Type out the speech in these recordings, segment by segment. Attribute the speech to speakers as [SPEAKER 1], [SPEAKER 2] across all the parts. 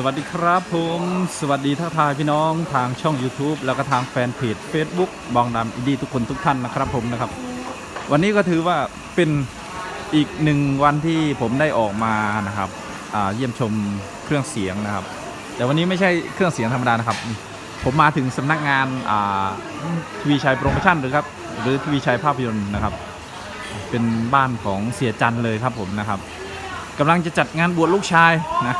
[SPEAKER 1] สวัสดีครับผมสวัสดีทักทายพี่น้องทางช่อง YouTube แล้วก็ทางแฟนเพจ Facebook บองดำอินดี้ทุกคนทุกท่านนะครับผมนะครับ วันนี้ก็ถือว่าเป็นอีกหนึ่งวันที่ผมได้ออกมานะครับเยี่ยมชมเครื่องเสียงนะครับ แต่วันนี้ไม่ใช่เครื่องเสียงธรรมดานะครับ ผมมาถึงสำนักงานทีวีชัยโปรโมชั่นหรือครับหรือทีวีชัยภาพยนตร์นะครับ เป็นบ้านของเสียจันเลยครับผมนะครับกำลังจะจัดงานบวชลูกชายนะ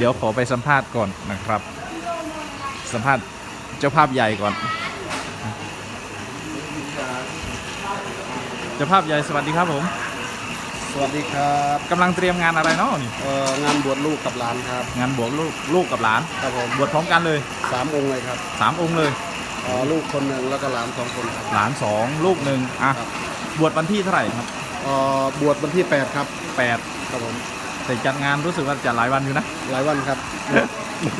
[SPEAKER 1] เดี๋ยวขอไปสัมภาษณ์ก่อนนะครับ สัมภาษณ์เจ้าภาพใหญ่ก่อน เจ้าภาพใหญ่สวัสดีครับผม
[SPEAKER 2] สวัสดีครับ
[SPEAKER 1] กำลังเตรียมงานอะไรเนาะนี่
[SPEAKER 2] เอ่องานบวชลูกกับหลานครับ
[SPEAKER 1] งานบวชลูกลูกกับหลาน
[SPEAKER 2] ครับผม
[SPEAKER 1] บวชพร้อมกันเลย
[SPEAKER 2] สามองค์เลยครับ
[SPEAKER 1] สามองค์เลย
[SPEAKER 2] เอ่อลูกคนหนึ่งแล้วก็หลานสองคนครับ
[SPEAKER 1] หลานสองลูกหนึ่งอะ
[SPEAKER 2] ครับ
[SPEAKER 1] บวชวันที่เท่าไหร่ครับ
[SPEAKER 2] เอ่อบวชวันที่ 8 ครับ
[SPEAKER 1] แปด
[SPEAKER 2] ครับผม
[SPEAKER 1] แต่จัดงานรู้สึกว่าจะหลายวันอยู่นะ
[SPEAKER 2] หลายวันครับ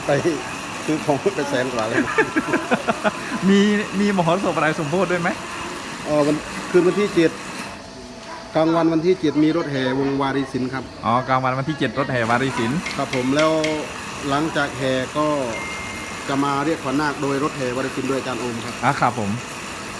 [SPEAKER 2] ไปซื้อของไปแสนกว่าเลย
[SPEAKER 1] มีมีมหรสพอะไรสมโพธิด้วยไหม
[SPEAKER 2] เอ่อวันคืนวันที่เจ็ดกลางวันวันที่เจ็ดมีรถแห่วงวารีศิลป์ครับ
[SPEAKER 1] อ๋อกลางวันวันที่7รถแห่วารีศิลป์
[SPEAKER 2] ครับผมแล้วหลังจากแห่ก็จะมาเรียกขวัญนาคโดยรถแห่วารีศิลป์โดยอาจารย์โอมครับ
[SPEAKER 1] อะครับผม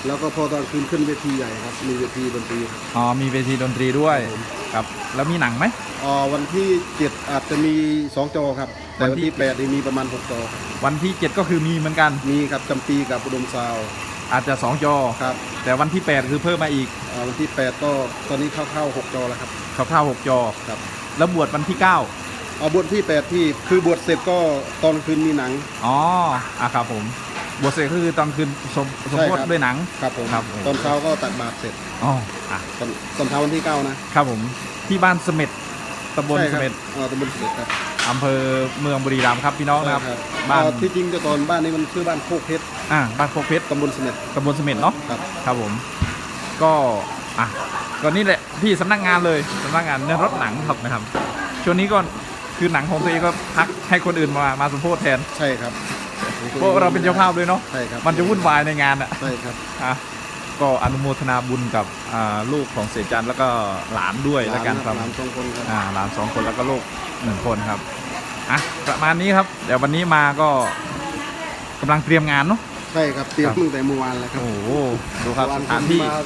[SPEAKER 2] แล้วก็พอตอนคืนขึ้นเวทีใหญ่ครับ มีเวทีดนตรีครับ
[SPEAKER 1] อ๋อมีเวทีดนตรีด้วย
[SPEAKER 2] ครับผม
[SPEAKER 1] ครับแล้วมีหนังไหม
[SPEAKER 2] เอ่อวันที่เจ็ดอาจจะมีสองจอครับ แต่
[SPEAKER 1] วั
[SPEAKER 2] วันน
[SPEAKER 1] ที่
[SPEAKER 2] ที่แปดนี่มีประมาณหกจอครับ
[SPEAKER 1] วันที่ 7 ก็คือมีเหมือนกัน
[SPEAKER 2] มีครับจำปีกับอุดมซาวด์
[SPEAKER 1] อาจจะ 2 จอ
[SPEAKER 2] ครับ
[SPEAKER 1] แต่วันที่ 8 คือเพิ่มมาอีก
[SPEAKER 2] เอ่อวันที่ 8 ก็ตอนนี้เข้าๆ6จอแล้วครับ
[SPEAKER 1] คร่าวๆ6จอ
[SPEAKER 2] ครับ
[SPEAKER 1] แล้วบวชวันที่ 9
[SPEAKER 2] เอาบทที่ 8 ที่คือบทเสร็จก็ตอนคืนมีหนัง
[SPEAKER 1] อ๋ออะครับผม บวชเสร็จก็คือตอนคืนสมสมโพธิ
[SPEAKER 2] ใช่ครับ
[SPEAKER 1] ด้วยหนัง
[SPEAKER 2] ครับผม
[SPEAKER 1] ครับ
[SPEAKER 2] ตอนเช้าก็ตักบาตรเสร็จ
[SPEAKER 1] อ๋ออะ
[SPEAKER 2] ตอนตอนเช้าวันที่ 9 นะ ครับ
[SPEAKER 1] ผมที่บ้านเสม็ด ตำบล
[SPEAKER 2] ใช่
[SPEAKER 1] เส
[SPEAKER 2] ครับ
[SPEAKER 1] ม็ด
[SPEAKER 2] เอ่อตำบลเสม็ดครับ
[SPEAKER 1] อำเภอเมืองบุรีรัมย์ครับพี่น้องนะครับ
[SPEAKER 2] ใช่
[SPEAKER 1] บ้าน
[SPEAKER 2] เอ่อที่จริงแต่ก่อนบ้านนี้มันชื่อบ้านโคกเพชร
[SPEAKER 1] อ่าบ้านโคกเพชร
[SPEAKER 2] ตำบลเสม็ด
[SPEAKER 1] ตำบลเสม็ดเนาะ
[SPEAKER 2] ครับ
[SPEAKER 1] ครับผม ก็อะก็นี่แหละที่สำนักงานเลยสำนักงานในรถหนังครับนะครับ ช่วงนี้ก็คือหนังของตัวเองก็พักให้คนอื่นมามาสมโพธแทน
[SPEAKER 2] ใช่ครับ
[SPEAKER 1] เพราะเราเป็นเจ้าภาพด้วยเนาะ
[SPEAKER 2] ใช่ครับ
[SPEAKER 1] มันจะวุ่นวายในงานอะ
[SPEAKER 2] ใช่ครับ
[SPEAKER 1] อะ ก็อนุโมทนาบุญกับอ่าลูกของเสียจันทร์แล้วก็หลานด้วยแล้วกันครับ
[SPEAKER 2] หลานสองคนครับ
[SPEAKER 1] อ่าหลานสองคนแล้วก็ลูกหนึ่งคนครับอะประมาณนี้ครับ เดี๋ยววันนี้มาก็กำลังเตรียมงานเนาะ
[SPEAKER 2] ใช่ครับเตรียม
[SPEAKER 1] ครับ
[SPEAKER 2] ตั้งแต่เมื่อวานแล้วครับ
[SPEAKER 1] โอ้โหดูครับ
[SPEAKER 2] เมื่อ
[SPEAKER 1] ส
[SPEAKER 2] ว
[SPEAKER 1] ถานที่
[SPEAKER 2] ผมมา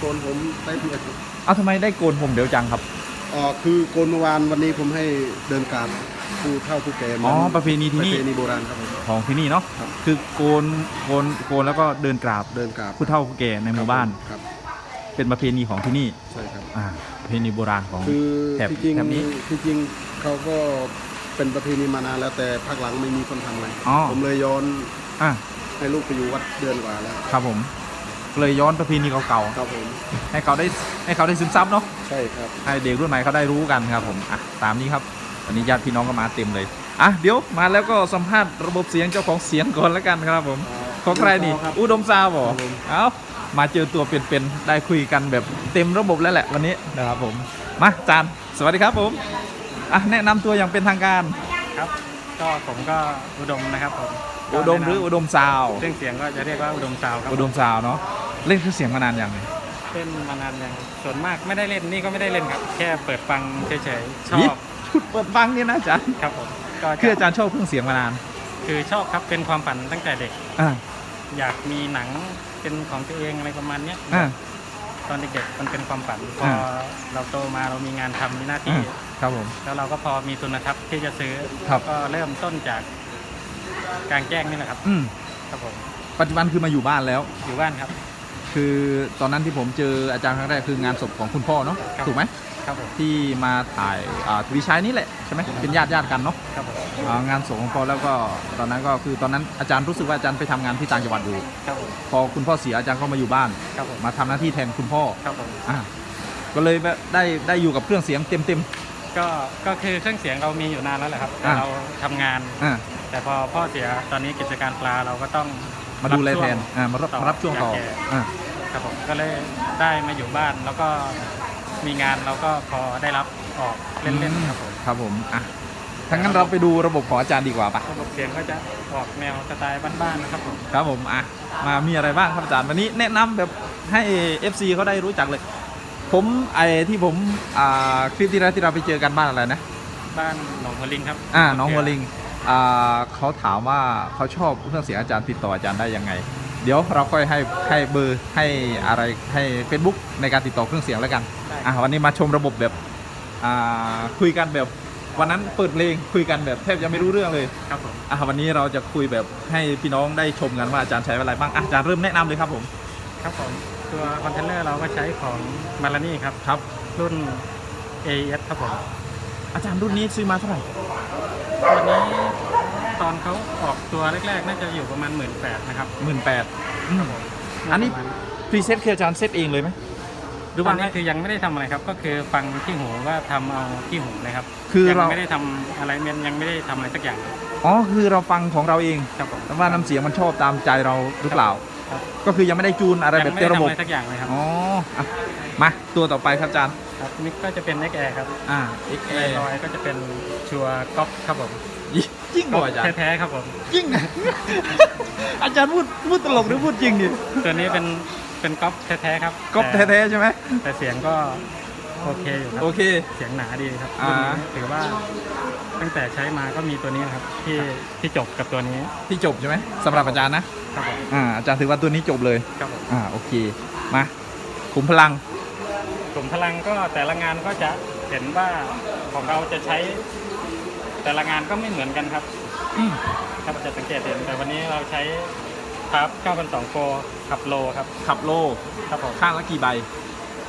[SPEAKER 2] โกนผมได้เพียง
[SPEAKER 1] เอ้าทำไมได้โกนผมเดี๋ยวจังครับ
[SPEAKER 2] เอ่อคือโกนเมื่อวานวันนี้ผมให้เดินการผู้เฒ่าผู้แก่
[SPEAKER 1] อ๋อประเพณีที่นี่
[SPEAKER 2] ประเพณีโบราณครับผม
[SPEAKER 1] ของที่นี่เนาะ
[SPEAKER 2] ครับ
[SPEAKER 1] คือโกนโกนโกนแล้วก็เดินกราบ
[SPEAKER 2] เดินกราบ
[SPEAKER 1] ผู้เฒ่าผู้แก่ในหมู่บ้าน
[SPEAKER 2] ครับ
[SPEAKER 1] เป็นประเพณีของที่นี่
[SPEAKER 2] ใช่ครับ
[SPEAKER 1] อ่าประเพณีโบราณของ
[SPEAKER 2] คือ
[SPEAKER 1] แถบ
[SPEAKER 2] ที่จริง
[SPEAKER 1] แถบนี้
[SPEAKER 2] ที่จริงเขาก็เป็นประเพณีมานานแล้วแต่ภาคหลังไม่มีคนทำเลย
[SPEAKER 1] อ๋อ
[SPEAKER 2] ผมเลยย้อน
[SPEAKER 1] อะ
[SPEAKER 2] ให้ลูกไปอยู่วัดเดือนกว่าแล้ว
[SPEAKER 1] ครับผม เลยย้อนประเพณีเก่า
[SPEAKER 2] ครับผม
[SPEAKER 1] ๆให้เขาได้ให้เขาได้ซึมซับเนาะ
[SPEAKER 2] ใช่ครับ
[SPEAKER 1] ให้เด็กรุ่นใหม่เขาได้รู้กันครับผมอะตามนี้ครับวันนี้ญาติพี่น้องก็มาเต็มเลยอะเดี๋ยวมาแล้วก็สัมภาษณ์ระบบเสียงเจ้าของเสียงก่อนแล้วกันครับผม ของใครนี่
[SPEAKER 2] ครับ
[SPEAKER 1] อุดมซาวบอ
[SPEAKER 2] ครับผม
[SPEAKER 1] เอามาเจอตัวเป็นๆได้คุยกันแบบเต็มระบบแล้วแหละวันนี้นะครับผม มาจานสวัสดีครับผมอะแนะนำตัวอย่างเป็นทางการ
[SPEAKER 3] ครับ ก็ผมก็อุดมนะครับผม
[SPEAKER 1] อุดมหรืออุดมซาว
[SPEAKER 3] เครื่องเสียงก็จะเรียกว่าอุดมซาวครับ
[SPEAKER 1] อุดมซาวเนาะ เล่นเครื่องเสียงมานานยังเลย
[SPEAKER 3] เล่นมานานยังส่วนมากไม่ได้เล่นนี่ก็ไม่ได้เล่นครับ แค่เปิดฟังเฉยๆชอบ
[SPEAKER 1] ชุดเปิดฟังเนี่ยนะอาจารย์
[SPEAKER 3] ครับผมก็
[SPEAKER 1] คืออา
[SPEAKER 3] จะ
[SPEAKER 1] จารย์ชอบเครื่องเสียงมานาน
[SPEAKER 3] คือชอบครับเป็นความฝันตั้งแต่เด็ก
[SPEAKER 1] อ่า
[SPEAKER 3] อยากมีหนังเป็นของตัวเองอะไรประมาณเนี้ย
[SPEAKER 1] อ่า
[SPEAKER 3] ตอนเด็กๆมันเป็นความฝันพอ
[SPEAKER 1] อ่า
[SPEAKER 3] เราโตมาเรามีงานทำมีหน้าที่
[SPEAKER 1] ครับผม
[SPEAKER 3] แล้วเราก็พอมีทุนทรัพย์ที่จะซื้อ
[SPEAKER 1] ครับ
[SPEAKER 3] ก็เริ่มต้นจากกลางแจ้งนี่แหละครับ
[SPEAKER 1] อืม
[SPEAKER 3] ครับผม
[SPEAKER 1] ปัจจุบันคือมาอยู่บ้านแล้ว
[SPEAKER 3] อยู่บ้านครับ
[SPEAKER 1] คือตอนนั้นที่ผมเจออาจารย์ครั้งแรกคืองานศพของคุณพ่อเนาะ
[SPEAKER 3] ครับ
[SPEAKER 1] ถูกไหม
[SPEAKER 3] ครับผม
[SPEAKER 1] ที่มาถ่ายอ่าทวีชัยนี่แหละใช่ไหมเป็นญาติญาติกันเนาะ
[SPEAKER 3] ครับผม
[SPEAKER 1] อ่างานศพของพ่อแล้วก็ตอนนั้นก็คือตอนนั้นอาจารย์รู้สึกว่าอาจารย์ไปทำงานที่ต่างจังหวัดอยู่
[SPEAKER 3] ครับผม
[SPEAKER 1] พอคุณพ่อเสียอาจารย์ก็มาอยู่บ้าน
[SPEAKER 3] ครับผม
[SPEAKER 1] มาทำหน้าที่แทนคุณพ่อ
[SPEAKER 3] ครับผม
[SPEAKER 1] อ่าก็เลยแบบได้ได้อยู่กับเครื่องเสียงเต็มเต็ม
[SPEAKER 3] ก็ ก็คือเครื่องเสียงเรามีอยู่นานแล้วแหละครับแต่
[SPEAKER 1] อ่า
[SPEAKER 3] เราทำงาน
[SPEAKER 1] ๆอ่า
[SPEAKER 3] แต่พอพ่อเสีย ตอนนี้กิจการปลาเราก็ต้อง
[SPEAKER 1] มาดูแลแทน
[SPEAKER 3] รับช่วง
[SPEAKER 1] อ่ามารับ
[SPEAKER 3] ต่อ
[SPEAKER 1] มารับช่วงต่อ
[SPEAKER 3] จากแก
[SPEAKER 1] อ่า
[SPEAKER 3] ครับผมก็เลยได้มาอยู่บ้านแล้วก็มีงานเราก็พอได้รับออกเล่นๆครับผม
[SPEAKER 1] ครับผมอะทั้างนั้นเราไปดูระบบของอาจารย์ดีกว่าปะ
[SPEAKER 3] ระบบเสียงก็จะออกแนวสไตล์บ้านๆนะครับผม
[SPEAKER 1] ครับผมอะมามีอะไรบ้างครับอาจารย์วันนี้แนะนำแบบให้ FC เขาได้รู้จักเลย ผมไอ้ที่ผมอ่าคลิปที่แล้วที่เราไปเจอกันบ้านอะไรนะ
[SPEAKER 3] บ้านหนองหัวลิงครับ
[SPEAKER 1] อ่าน้องวัวลิงอ่าเขาถามว่าเขาชอบเครื่องเสียงอาจารย์ติดต่ออาจารย์ได้ยังไง เดี๋ยวเราค่อยให้ให้เบอร์ให้อะไรให้ Facebook ในการติดต่อเครื่องเสียงแล้วกัน
[SPEAKER 3] ได้
[SPEAKER 1] อะวันนี้มาชมระบบแบบอ่าคุยกันแบบวันนั้นเปิดเพลงคุยกันแบบแทบจะไม่รู้เรื่องเลย
[SPEAKER 3] ครับผม
[SPEAKER 1] อะวันนี้เราจะคุยแบบให้พี่น้องได้ชมกันว่าอาจารย์ใช้อะไรบ้างอะอาจารย์เริ่มแนะนำเลยครับผม
[SPEAKER 3] ครับผมตัวคอนเทนเนอร์เราก็ใช้ของมาลานี่ครับ
[SPEAKER 1] ครับ
[SPEAKER 3] รุ่น AES ครับผม
[SPEAKER 1] อาจารย์รุ่นนี้ซื้อมาเท่าไหร่
[SPEAKER 3] ตัวนี้ ตอนเขาออกตัวแรกๆ น่าจะอยู่ประมาณ1 8ื่นนะครับ
[SPEAKER 1] หมื่นแปดอันนี้
[SPEAKER 3] ประมาณ
[SPEAKER 1] พรีเซตคืออาจารย์เซตเองเลยไหมหรือ
[SPEAKER 3] ตอ
[SPEAKER 1] ว่าน
[SPEAKER 3] นี้คือยังไม่ได้ทำอะไรครับ ก็คือฟังที่หูว่าทำเอาที่หูเลยครับ
[SPEAKER 1] คือ
[SPEAKER 3] ยัง
[SPEAKER 1] เรา
[SPEAKER 3] ไม่ได้ทำอะไรมันยังไม่ได้ทำอะไรสักอย่าง
[SPEAKER 1] อ๋อคือเราฟังของเราเอง
[SPEAKER 3] ครับผม
[SPEAKER 1] แต่ว่าน้ำเสียงมันชอบตามใจเราหรือเปล่า
[SPEAKER 3] ครับ
[SPEAKER 1] ก็คือยังไม่ได้จูนอะไร
[SPEAKER 3] ยัง
[SPEAKER 1] แบบ
[SPEAKER 3] ไม่
[SPEAKER 1] เต็
[SPEAKER 3] ได้
[SPEAKER 1] มระ
[SPEAKER 3] ทำ
[SPEAKER 1] บบ
[SPEAKER 3] อะไรสักอย่างเลยครับ
[SPEAKER 1] อ๋ออะมาตัวต่อไปครับอาจารย์
[SPEAKER 3] ครับนี่ก็จะเป็น Neck Air ครับ
[SPEAKER 1] อ่า
[SPEAKER 3] ใน
[SPEAKER 1] XA
[SPEAKER 3] รอยก็จะเป็นชัวก๊อปครับผม
[SPEAKER 1] ยิ่งกว่าอาจารย์
[SPEAKER 3] แท้ๆครับผม
[SPEAKER 1] ยิ่งอาจารย์พูดพูดตลกหรือพูดจริงดิ
[SPEAKER 3] ตัวนี้เป็นเป็นก๊อปแท้ๆครับ
[SPEAKER 1] ก๊อป
[SPEAKER 3] แต่
[SPEAKER 1] แท้ๆใช่ไหม
[SPEAKER 3] แต่เสียงก็โอเคอยู่ครับ
[SPEAKER 1] โอเค
[SPEAKER 3] เสียงหนาดีครับ
[SPEAKER 1] อ่า
[SPEAKER 3] รุ่นนี้ถือว่าตั้งแต่ใช้มาก็มีตัวนี้นะครับ ที่ที่จบกับตัวนี้
[SPEAKER 1] ที่จบใช่ไหมสำหรับอาจารย์นะครับ
[SPEAKER 3] ผม
[SPEAKER 1] อ่าอาจารย์ถือว่าตัวนี้จบเลย
[SPEAKER 3] ครับผม
[SPEAKER 1] อ่าโอเคมาขุมพลัง
[SPEAKER 3] กลุ่มพลังก็แต่ละงานก็จะเห็นว่าของเราจะใช้ แต่ละงานก็ไม่เหมือนกันครับ
[SPEAKER 1] อืม
[SPEAKER 3] ครับจะสังเกตเห็นแต่วันนี้เราใช้ครับ9,2โปรขับโลครับ
[SPEAKER 1] ขับโล
[SPEAKER 3] ครับผม
[SPEAKER 1] ข้างละกี่ใบ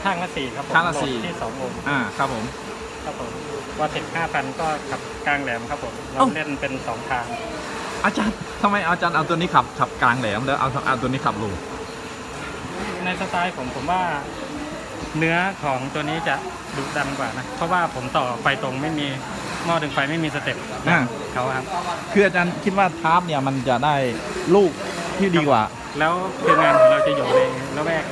[SPEAKER 3] ข้างละสี่ครับผม
[SPEAKER 1] ข้างละ
[SPEAKER 3] โหด
[SPEAKER 1] สี่
[SPEAKER 3] ที่2โอห์ม
[SPEAKER 1] อ่าครับผม
[SPEAKER 3] ครับผมว่าเทค5,000ก็ขับกลางแหลมครับผมเรา
[SPEAKER 1] เอ้า
[SPEAKER 3] เล่นเป็นสองทาง
[SPEAKER 1] อาจารย์ทำไมอาจารย์เอาตัวนี้ขับขับกลางแหลมแล้วเอาเอาตัวนี้ขับโล
[SPEAKER 3] ในสไตล์ผมผมว่า เนื้อของตัวนี้จะดุดันกว่านะ เพราะว่าผมต่อไฟตรงไม่มี หม้อดึงไฟไม่มีสเต็ป
[SPEAKER 1] อ่า
[SPEAKER 3] เขาครับ
[SPEAKER 1] คืออาจารย์คิดว่าทาร์ปเนี่ยมันจะได้ลูกที่ดีกว่า
[SPEAKER 3] แล้วคืองานของเราจะอยู่ในระแวก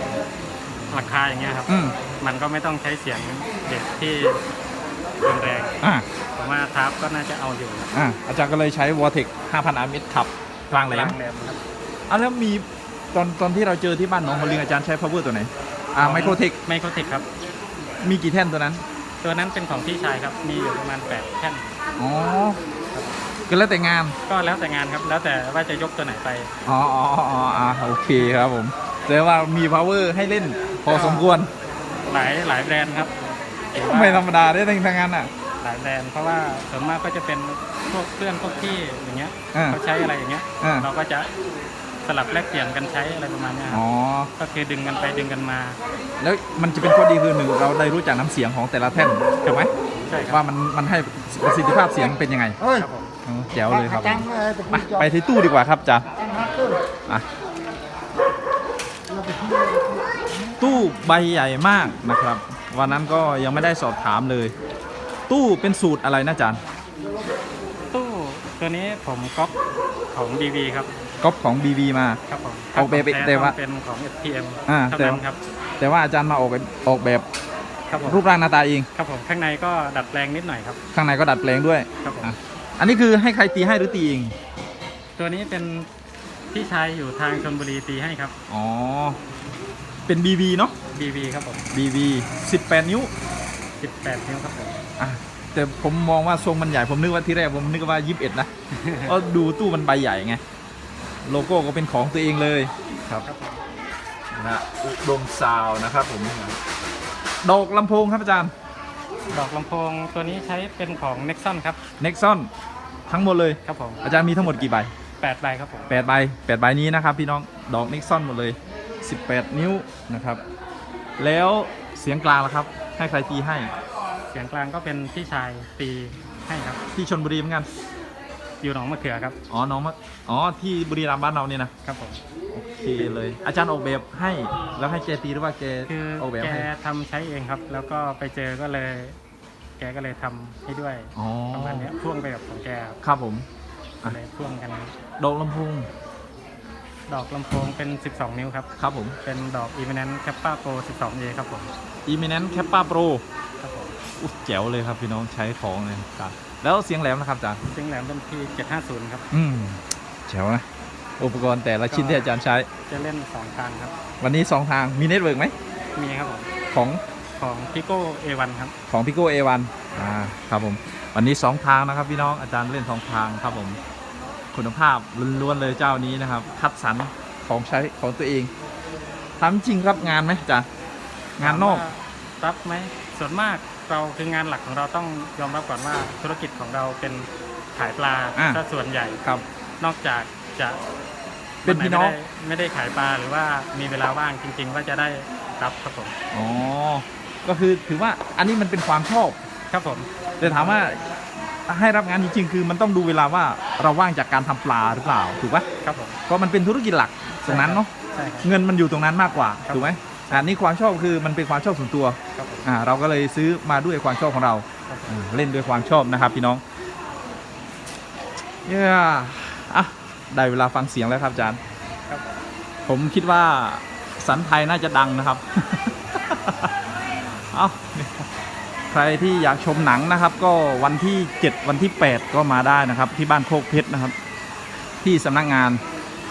[SPEAKER 3] หลังคาอย่างเงี้ยครับ
[SPEAKER 1] อืม
[SPEAKER 3] มันก็ไม่ต้องใช้เสียงเด็กที่รุนแรง
[SPEAKER 1] อ่า
[SPEAKER 3] ผมว่าทับก็น่าจะเอาอยู่
[SPEAKER 1] อ่าอาจารย์ก็เลยใช้ v o r t e x 5,000อาร์มิดขับกลางแหล
[SPEAKER 3] ก
[SPEAKER 1] ม
[SPEAKER 3] ลางแหลมครับ
[SPEAKER 1] อะแล้วมีตอนตอนที่เราเจอที่บ้านหน้องคนลิงอาจารย์ใช้ power ตัวไหน อ่าไมโครเทค
[SPEAKER 3] ไมโครเทคครับ
[SPEAKER 1] มีกี่แท่นตัวนั้น
[SPEAKER 3] ตัวนั้นเป็นของพี่ชายครับ มีอยู่ประมาณ 8แท่น
[SPEAKER 1] อ๋อก็แล้วแต่งาน
[SPEAKER 3] ก็แล้วแต่งานครับ แล้วแต่ว่าจะยกตัวไหนไป
[SPEAKER 1] อ๋ออ๋ออ๋ออ่าโอเคครับผมแต่ว่ามี power ให้เล่นพอสมควร
[SPEAKER 3] หลายหลายแบรนด์ครับถือว่า
[SPEAKER 1] ไม่ธรรมดาได้ทั้งทางงานอะ
[SPEAKER 3] หลายแบรนด์เพราะว่าส่วนมากก็จะเป็นพวกเพื่อนพวกพี่อย่างเงี้ย
[SPEAKER 1] อ่า
[SPEAKER 3] เขาใช้อะไรอย่างเงี้ย
[SPEAKER 1] อ่า
[SPEAKER 3] เราก็จะ สลับแลกเปลี่ยนกันใช้อะไรประมาณเนี้ยครับ
[SPEAKER 1] อ๋อ
[SPEAKER 3] ก็คือดึงกันไปดึงกันมา
[SPEAKER 1] แล้วมันจะเป็นข้อดีคือหนึ่งเราได้รู้จักน้ำเสียงของแต่ละแท่นถูกไหม
[SPEAKER 3] ใช่ครับ
[SPEAKER 1] ว่ามันมันให้ประสิทธิภาพเสียงเป็นยังไง
[SPEAKER 2] เฮ้ย
[SPEAKER 3] ครับผม
[SPEAKER 1] อ๋อแจ๋วเลยครับ
[SPEAKER 2] จังเลยแต่
[SPEAKER 1] ไปไปที่ตู้ดีกว่าครับจ้าอะตู้ใบใหญ่มากนะครับ วันนั้นก็ยังไม่ได้สอบถามเลย ตู้เป็นสูตรอะไรนะอาจารย์
[SPEAKER 3] ตู้ตัวนี้ผมก๊อปของ DV ครับ
[SPEAKER 1] ก๊อปของ BB มา
[SPEAKER 3] ครับผม
[SPEAKER 1] ออกแบบ
[SPEAKER 3] ถ้ขง
[SPEAKER 1] แต่ว่า
[SPEAKER 3] ต้องเป็นของ STM
[SPEAKER 1] อ่า
[SPEAKER 3] เท่า
[SPEAKER 1] แต่
[SPEAKER 3] นั้นครับ
[SPEAKER 1] แต่ว่าอาจารย์มาออกเป็นออกแบบ
[SPEAKER 3] ครับผม
[SPEAKER 1] รูปร่างหน้าตาเอง
[SPEAKER 3] ครับผมข้างในก็ดัดแปลงนิดหน่อยครับ
[SPEAKER 1] ข้างในก็ดัดแปลงด้วย
[SPEAKER 3] ครับผม
[SPEAKER 1] อะ อันนี้คือให้ใครตีให้หรือตีเอง
[SPEAKER 3] ตัวนี้เป็นพี่ชายอยู่ทางชนบุรีตีให้ครับ
[SPEAKER 1] อ๋อ เป็น BB เนาะ
[SPEAKER 3] DV ครับผม
[SPEAKER 1] BB 18 นิ้ว
[SPEAKER 3] 18 นิ้วครับผม
[SPEAKER 1] อะ แต่ผมมองว่าทรงมันใหญ่ ผมนึกว่าที่แรกผมนึกว่า 21 นะ เพราะดูตู้มันใบใหญ่ไง โลโก้ก็เป็นของตัวเองเลยครับ
[SPEAKER 3] ครับผม
[SPEAKER 1] นะอุดมซาวน์นะครับผมดอกลำโพงครับอาจารย์
[SPEAKER 3] ดอกลำโพงตัวนี้ใช้เป็นของ Nexon ครับ
[SPEAKER 1] Nexon ทั้งหมดเลย
[SPEAKER 3] ครับผม
[SPEAKER 1] อาจารย์มีทั้งหมดกี่ใบ
[SPEAKER 3] 8ใบครับผม
[SPEAKER 1] 8ใบ8ใบนี้นะครับพี่น้องดอก Nexon หมดเลย 18 นิ้วนะครับ แล้วเสียงกลางล่ะครับ ให้ใครตีให้
[SPEAKER 3] เสียงกลางก็เป็นพี่ชายตีให้ครับ
[SPEAKER 1] ที่ชนบุรีเหมือนกัน
[SPEAKER 3] อยู่หนองมะเขือครับ
[SPEAKER 1] อ๋อน้องมาอ๋อที่บุรีรัมย์บ้านเราเนี่ยนะ
[SPEAKER 3] ครับผม
[SPEAKER 1] โอเคเลย อาจารย์ออกแบบให้แล้วให้แกตีหรือว่าแก
[SPEAKER 3] คือ
[SPEAKER 1] ออกแบบ
[SPEAKER 3] แก
[SPEAKER 1] ให้
[SPEAKER 3] ทำใช้เองครับ แล้วก็ไปเจอก็เลย แกก็เลยทำให้ด้วย
[SPEAKER 1] อ๋อ
[SPEAKER 3] ประมาณเนี้ยพ่วงไปกับของแกครับ
[SPEAKER 1] ครับผม
[SPEAKER 3] ก็เลยพ่วงกัน
[SPEAKER 1] ดอกลำโพง
[SPEAKER 3] ดอกลำโพงเป็น 12 นิ้วครับ
[SPEAKER 1] ครับผม
[SPEAKER 3] เป็นดอก e m i n e n t Kappa Pro 12A ครับผม
[SPEAKER 1] Eminent Kappa Pro
[SPEAKER 3] ครับผม
[SPEAKER 1] อุ๊ยแจ๋วเลยครับพี่น้องใช้ของเลยครับ แล้วเสียงแหลมนะครับอาจารย์
[SPEAKER 3] ซึ่งแหลมเป็น P750 ครับ
[SPEAKER 1] อืมแจ๋วนะอุปกรณ์แต่ละชิ้นที่อาจารย์ใช้
[SPEAKER 3] จะเล่น 2 ทางครับ
[SPEAKER 1] วันนี้ 2 ทางมีเน็ตเวิร์กไหม
[SPEAKER 3] มีครับผม
[SPEAKER 1] ของ
[SPEAKER 3] ของ Pico A1 ครับ
[SPEAKER 1] ของ Pico A1 อ่าครับผม วันนี้สองทางนะครับพี่น้องอาจารย์เล่นสองทางครับผม คุณภาพล้วนๆเลยเจ้านี้นะครับ คัดสรรของใช้ของตัวเองทำจริงรับงานไหมอาจารย์งานนอก
[SPEAKER 3] ถมว่รับไหมส่วนมาก เราคืองานหลักของเราต้องยอมรับก่อนว่าธุรกิจของเราเป็นขายปลา
[SPEAKER 1] อ่า
[SPEAKER 3] ถ้าส่วนใหญ่
[SPEAKER 1] ครับ
[SPEAKER 3] นอกจากจะ
[SPEAKER 1] เป็นพี่น้อง
[SPEAKER 3] วัไหไม่ได้ไม่ได้ขายปลาหรือว่ามีเวลาว่างจริง ๆ ว่าจะได้รับครับผม
[SPEAKER 1] อ๋อ ก็คือถือว่าอันนี้มันเป็นความชอบ
[SPEAKER 3] ครับผม
[SPEAKER 1] แต่ถามว่าให้รับงานจริงๆ คือมันต้องดูเวลาว่าเราว่างจากการทำปลาหรือเปล่า ถูกปะ
[SPEAKER 3] ครับผม
[SPEAKER 1] เพราะมันเป็นธุรกิจหลักตรงนั้นเนาะ
[SPEAKER 3] ใช่ครับ
[SPEAKER 1] เงินมันอยู่ตรงนั้นมากกว่า
[SPEAKER 3] ครับ
[SPEAKER 1] ถูกไหม อันนี้ความชอบคือมันเป็นความชอบส่วนตัว
[SPEAKER 3] ครับผม
[SPEAKER 1] อ่าเราก็เลยซื้อมาด้วยความชอบของเรา
[SPEAKER 3] ครับผม
[SPEAKER 1] อ่าเล่นด้วยความชอบนะครับพี่น้องเย้อะได้เวลาฟังเสียงแล้วครับอาจารย์
[SPEAKER 3] ครับผม
[SPEAKER 1] ผมคิดว่าสันไทยน่าจะดังนะครับ เอาใครที่อยากชมหนังนะครับ ก็วันที่ 7 วันที่ 8 ก็มาได้นะครับ ที่บ้านโคกเพชรนะครับ ที่สำนักงาน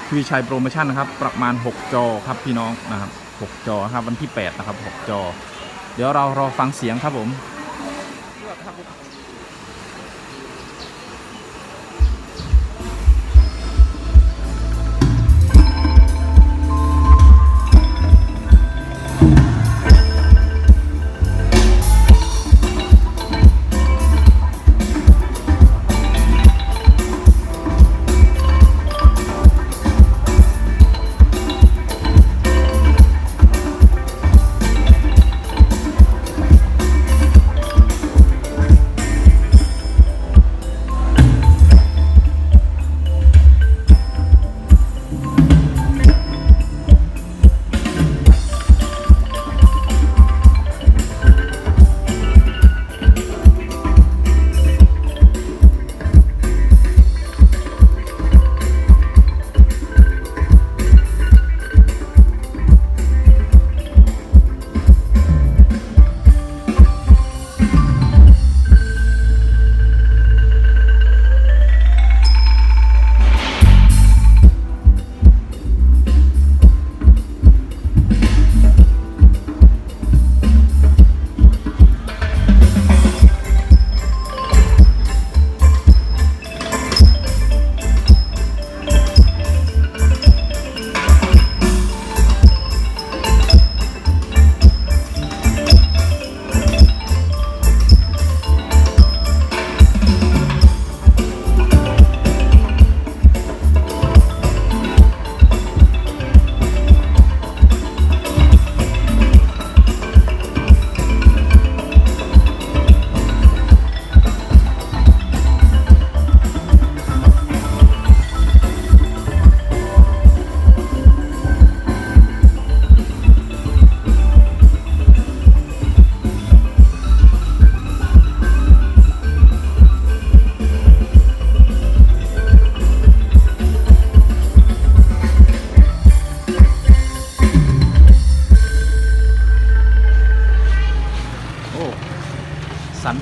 [SPEAKER 1] ทวีชัยโปรโมชั่นนะครับ ประมาณ 6 จอครับพี่น้องนะครับ 6 จอครับวันที่ 8 นะครับ 6 จอ เดี๋ยวเรารอฟังเสียงครับผม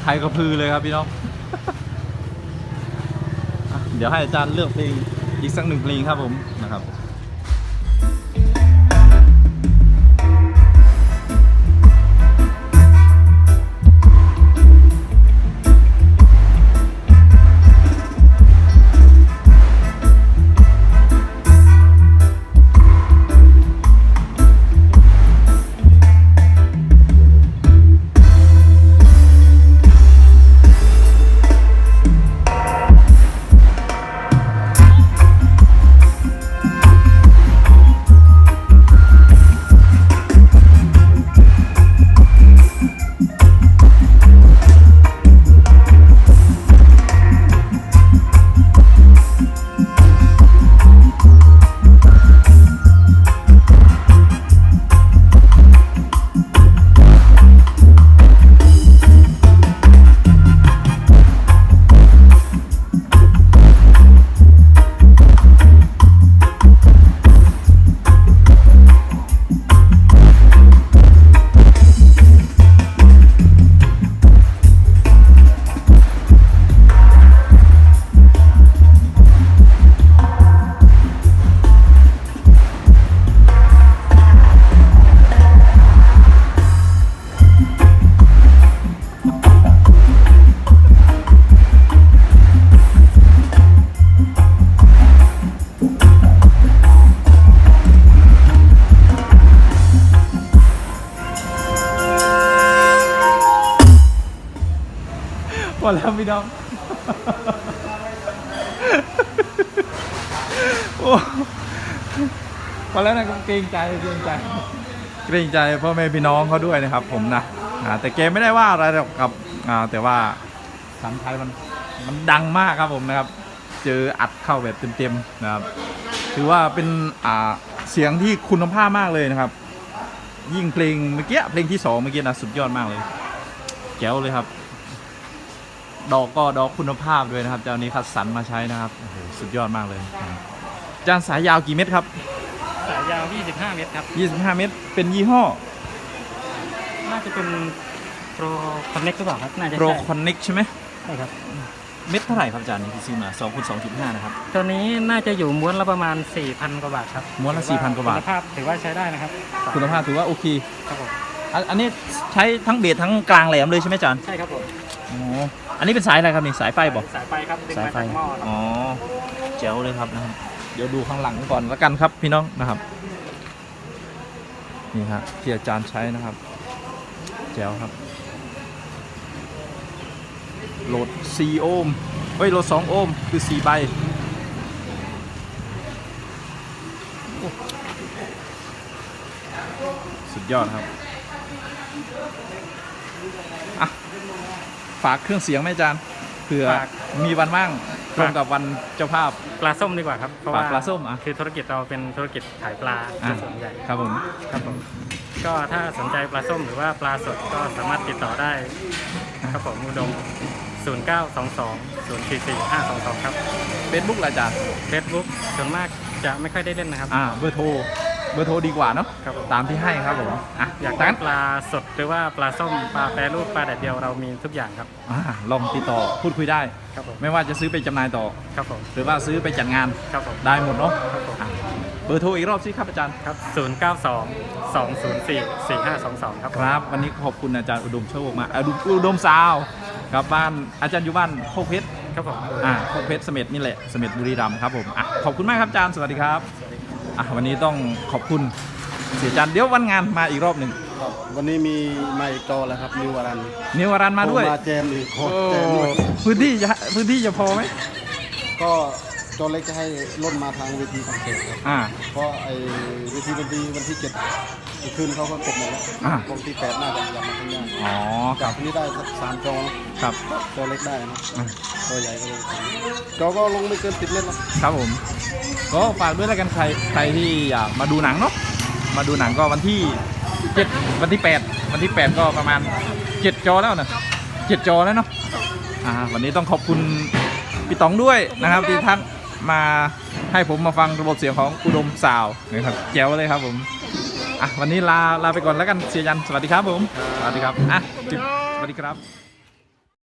[SPEAKER 1] ไทยกระพือเลยครับพี่น้อง เดี๋ยวให้อาจารย์เลือกเพลงอีกสักหนึ่งเพลงครับผมนะครับ ครับพี่น้องโอ้พอแล้วนะเกรงใจเกรงใจเกรงใจพ่อแม่พี่น้องเขาด้วยนะครับ ผมนะแต่เกมไม่ได้ว่าอะไรหรอกครับอ่าแต่ว่าสังไทยมันมันดังมากครับผมนะครับ เจออัดเข้าแบบเต็มๆนะครับ ถือว่าเป็นเสียงที่คุณภาพมากเลยนะครับ ยิ่งเพลงเมื่อกี้เพลงที่สองเมื่อกี้นะสุดยอดมากเลยแจ๋วเลยครับ ดอกก็ดอกคุณภาพด้วยนะครับ เจ้านี้คัดสรรมาใช้นะครับโอ้โหสุดยอดมากเลยจานสายยาวกี่เม็ดครับ
[SPEAKER 3] สายยาว 25 เมตรครับ
[SPEAKER 1] 25 เม็ดเป็นยี่ห้อ
[SPEAKER 3] น่าจะเป็นโปรคอนเน็กหรือเปล่าครับ น่าจะ
[SPEAKER 1] Pro
[SPEAKER 3] ใช่
[SPEAKER 1] Connect ใช่ไหม
[SPEAKER 3] ใช่ครับ
[SPEAKER 1] เม็ดเท่าไหร่ครับอาจารย์นี่ที่ซื้อมา2คูณ2.5 นะครับ
[SPEAKER 3] ตัวนี้น่าจะอยู่ม้วนละประมาณ 4,000 กว่าบาทครับ
[SPEAKER 1] ม้วนละ
[SPEAKER 3] ถือ
[SPEAKER 1] 4,000กว่าบาท
[SPEAKER 3] คุณภาพถือว่าใช้ได้นะครับ
[SPEAKER 1] คุณภาพถือว่าโอเค
[SPEAKER 3] ครับผม
[SPEAKER 1] อันอันนี้ใช้ทั้งเบสทั้งกลางแหลมเลยใช่ไหมอาจารย์
[SPEAKER 3] ใช่ครับผม
[SPEAKER 1] อ๋อ อันนี้เป็นสายอะไรครับนี่สายไฟบอก
[SPEAKER 3] สายไฟครับดึง
[SPEAKER 1] สาย
[SPEAKER 3] มา
[SPEAKER 1] ไฟ
[SPEAKER 3] จากหม้อครับ
[SPEAKER 1] อ๋อแจ๋วเลยครับนะครับ เดี๋ยวดูข้างหลังก่อนแล้วกันครับพี่น้องนะครับ นี่ฮะที่อาจารย์ใช้นะครับแจ๋วครับ โหลด 4 โอห์มเฮ้ยโหลด 2 โอห์มคือ 4 ใบสุดยอดครับ อะ ฝากเครื่องเสียงไหมอาจารย์เผื่อ
[SPEAKER 3] ฝาก
[SPEAKER 1] มีวันว่างตรงกับวันเจ้าภาพ
[SPEAKER 3] ปลาส้มดีกว่าครับเพราะ
[SPEAKER 1] ฝาก
[SPEAKER 3] ว่า
[SPEAKER 1] ปลาส้มอะ
[SPEAKER 3] คือธุรกิจเราเป็นธุรกิจขายปลา
[SPEAKER 1] อะ
[SPEAKER 3] ส่วนใหญ่
[SPEAKER 1] ครับผม
[SPEAKER 3] ครับผมก็ถ้าสนใจปลาส้มหรือว่าปลาสดก็สามารถติดต่อได้ครับผมอุดม 0922 044 522 ครับ
[SPEAKER 1] เฟซบุ๊กอาจารย์
[SPEAKER 3] Facebook ส่วนมากจะไม่ค่อยได้เล่นนะครับ
[SPEAKER 1] อ่าเบอร์โทร เบอร์โทรดีกว่าเนาะ
[SPEAKER 3] ครับผม
[SPEAKER 1] ตามที่ให้ครับผมอะ
[SPEAKER 3] อยาก
[SPEAKER 1] ดั
[SPEAKER 3] ได้
[SPEAKER 1] งนั้น
[SPEAKER 3] ปลาสดหรือว่าปลาส้มปลาแปรรูปปลาแดดเดียวเรามีทุกอย่างครับ
[SPEAKER 1] อ่าลองติดต่อพูดคุยได้
[SPEAKER 3] ครับผม
[SPEAKER 1] ไม่ว่าจะซื้อไปจำหน่ายต่อ
[SPEAKER 3] ครับผม
[SPEAKER 1] หรือว่าซื้อไปจัดงาน
[SPEAKER 3] ครับผม
[SPEAKER 1] ได้หมดเนาะ
[SPEAKER 3] ครับผม
[SPEAKER 1] อะเบอร์โทรอีกรอบสิครับอาจารย์
[SPEAKER 3] ครับ092 204 4522 ครับผม
[SPEAKER 1] ครับ วันนี้ขอบคุณอาจารย์อุดมโชคมากอุดมอุดมซาวครับบ้านอาจารย์อยู่บ้านโคกเพชร
[SPEAKER 3] ครับผม
[SPEAKER 1] อ่าโคกเพชรเสม็ดนี่แหละเสม็ดบุรีรัมย์ครับผมอะขอบคุณมากครับอาจารย์สวัสดีครับ อะวันนี้ต้องขอบคุณเสียอาจารย์เดี๋ยววันงานมาอีกรอบหนึ่ง
[SPEAKER 2] ครับวันนี้มีมาอีกจอแล้วครับนิวอารัน
[SPEAKER 1] นิวอรันมาด้วย
[SPEAKER 2] มาแจมอีกโค
[SPEAKER 1] โอ้
[SPEAKER 2] ตรแจมด้วย
[SPEAKER 1] พื้นที่จะพื้นที่จะพอไหม
[SPEAKER 2] ก็จอเล็กจะให้ล่นมาทางเวทีคอนเสิร์ตครับ
[SPEAKER 1] อ่า
[SPEAKER 2] เพราะไอ้เวทีดนตรีวันที่เจ็ดอีกคืนเขาก็จบหมดแล้ว
[SPEAKER 1] อ่า
[SPEAKER 2] วันที่แปดน่าจะยังมาทำงาน
[SPEAKER 1] อ๋อค
[SPEAKER 2] จา
[SPEAKER 1] รั
[SPEAKER 2] ก
[SPEAKER 1] บ
[SPEAKER 2] ที่นี่ได้สักสามจอ
[SPEAKER 1] ครับ
[SPEAKER 2] จอเล็กได้นะ
[SPEAKER 1] อะ
[SPEAKER 2] จอใหญ่ก็เลยทำจอก็ลงไม่เกินสิบเล่มนะครับ
[SPEAKER 1] ผม ก็ฝากด้วยแล้วกันใครใครที่อยากมาดูหนังเนาะมาดูหนังก็วันที่เจ็ดวันที่แปดวันที่แปดก็ประมาณเจ็ดจอแล้วนะเจ็ดจอแล้วเนาะอ่าวันนี้ต้องขอบคุณพี่ต๋องด้วยนะครับที่ทักมาให้ผมมาฟังระบบเสียงของอุดมสาวนะครับแจ๋วเลยครับผม อะวันนี้ลาลาไปก่อนแล้วกันเสียยันสวัสดีครับผมสวัสดีครับอะสวัสดีครับ